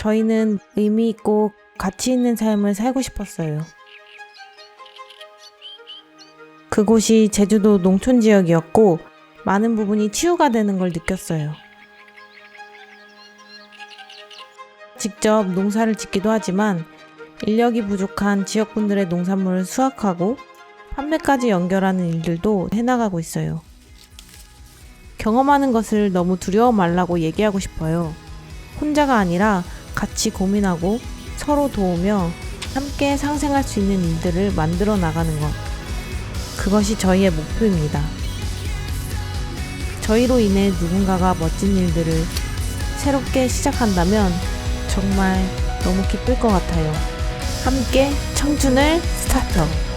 저희는 의미 있고 가치 있는 삶을 살고 싶었어요. 그곳이 제주도 농촌 지역이었고 많은 부분이 치유가 되는 걸 느꼈어요. 직접 농사를 짓기도 하지만 인력이 부족한 지역분들의 농산물을 수확하고 판매까지 연결하는 일들도 해나가고 있어요. 경험하는 것을 너무 두려워 말라고 얘기하고 싶어요. 혼자가 아니라 같이 고민하고 서로 도우며 함께 상생할 수 있는 일들을 만들어 나가는 것. 그것이 저희의 목표입니다. 저희로 인해 누군가가 멋진 일들을 새롭게 시작한다면 정말 너무 기쁠 것 같아요. 함께 청춘을 스타트!